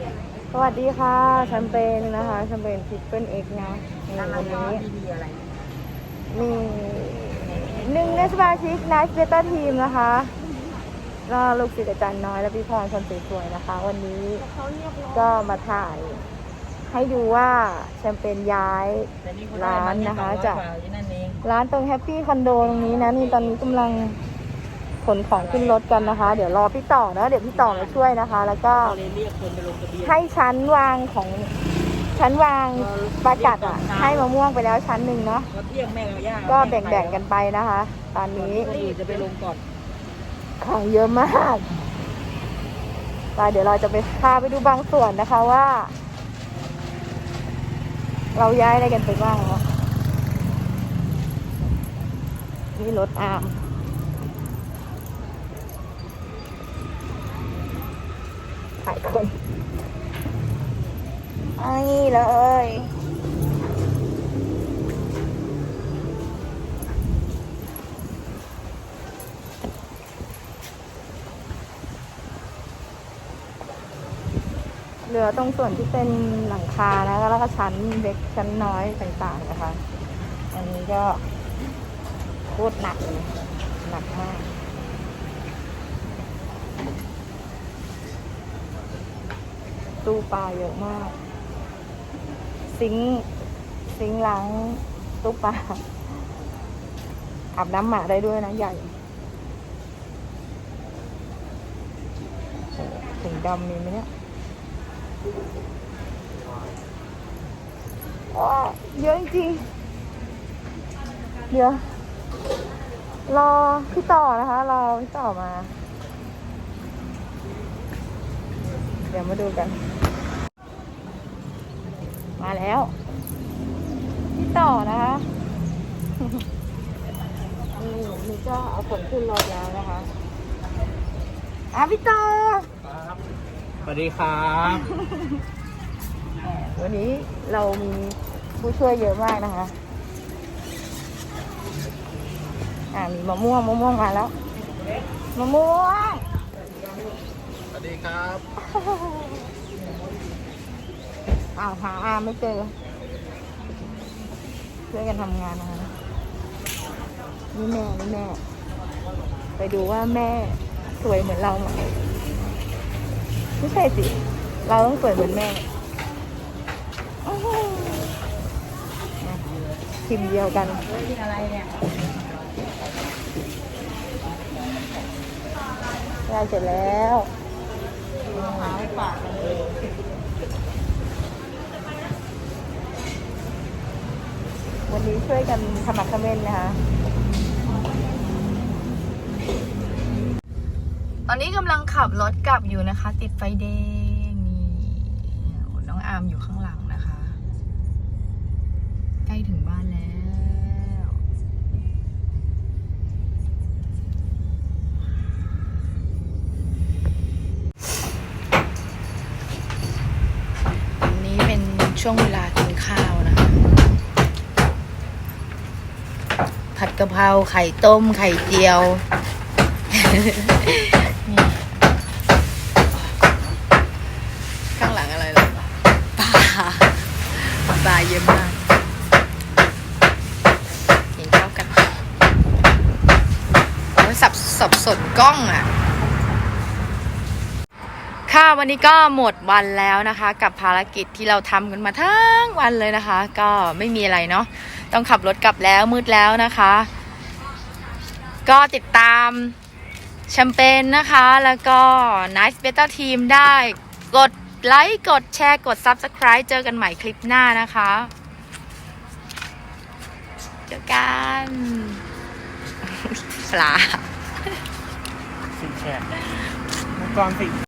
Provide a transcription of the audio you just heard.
เนี่ยสวัสดีค่ะแชมเปญนะคะแชมเปญทริปเปิลเอ็กนะนี่ร้านวันเรานี้ดีๆอะไรมีหนึ่งในสมาชิกนัสเบต้าทีมนะคะก็ลูกศิษย์อาจารย์น้อยและพี่พรคนสวยๆนะคะ วันนี้ก็มาถ่าย ให้ดูว่าแชมเปญย้ายแต่นี่เขาได้ร้านมันะคะสองร้อยจะกว่าที่นั่นเองร้านตรงแฮปปี้คอนโดตรงนี้นะนี่ตอนนี้กำลัง ขนของขึ้นรถกันนะคะ เดี๋ยวรอพี่ต่อนะเดี๋ยวพี่ต่อมาช่วยนะคะ แล้วก็ก็เลยเรียกคนไปลงทะเบียนให้ชั้นวางของชั้นวางปลากัดอะให้มะม่วงไปแล้วชั้นหนึ่งเนาะพอเที่ยงแม่กับย่าก็แบ่งๆกันไปนะคะ ตอนนี้คนอื่นจะไปลงก่อนของเยอะมากไปเดี๋ยวเราจะไปพาไปดูบางส่วนนะคะว่า เราย้ายอะไรกันไปบ้างเนาะนี่รถอาม ถ่ายคนไอ้เลยเหลือตรงส่วนที่เป็นหลังคานะแล้วก็ชั้นเล็กชั้นน้อยต่างๆนะคะ อันนี้ก็โคตรหนักเลยหนักมาก ตู้ปลาเยอะมาก ซิงซิงล้างตู้ปลาอาบน้ำหมาได้ด้วยนะใหญ่โอ้ถุงดำมีไหมเนี่ยอ้อเยอะจริงเดี๋ยวรอพี่ต่อนะคะ รอพี่ต่อมา เดี๋ยวมาดูกัน มาแล้วพี่ต่อนะคะนี่นี่ก็เอาผลขึ้นรถแล้วนะคะอะพี่ต่อสวัสดีครับ วันนี้เรามีผู้ช่วยเยอะมากนะคะ อ่ามีมะม่วงมะม่วงมาแล้ว มะม่วงสวัส ดีครับอ้าวหาอาไม่เจอช่วยกันทำงานนะคะนี่แม่นี่แม่ ไปดูว่าแม่สวยเหมือนเราไหมไม่ใช่สิ เราต้องสวยเหมือนแม่อื้อหือนะทีมเดียวกันเฮ้ยนี่อะไรเนี่ยได้เสร็จแล้ว หาให้ปากกันเลยวันนี้ช่วยกันขมักเขม้นนะคะ ตอนนี้กำลังขับรถกลับอยู่นะคะ ติดไฟแดงนี่น้องอาร์มอยู่ข้างหลังนะคะ ใกล้ถึงบ้านแล้ว ช่วงเวลากินข้าวนะคะ ผัดกะเพราไข่ต้มไข่เจียว ข้างหลังอะไรล่ะปลาปลาเยอะมากกินข้าวกันโอ้ยสับสับสนกล้องอะ ค่ะวันนี้ก็หมดวันแล้วนะคะ กับภารกิจที่เราทำกันมาทั้งวันเลยนะคะ ก็ไม่มีอะไรเนาะต้องขับรถกลับแล้วมืดแล้วนะคะ ก็ติดตามแชมเปญนะคะ แล้วก็ Nice Beta Team ได้กดไลค์กดแชร์กด Subscribe เจอกันใหม่คลิปหน้านะคะ เจอกันปลาสิแชร์มังกรสิ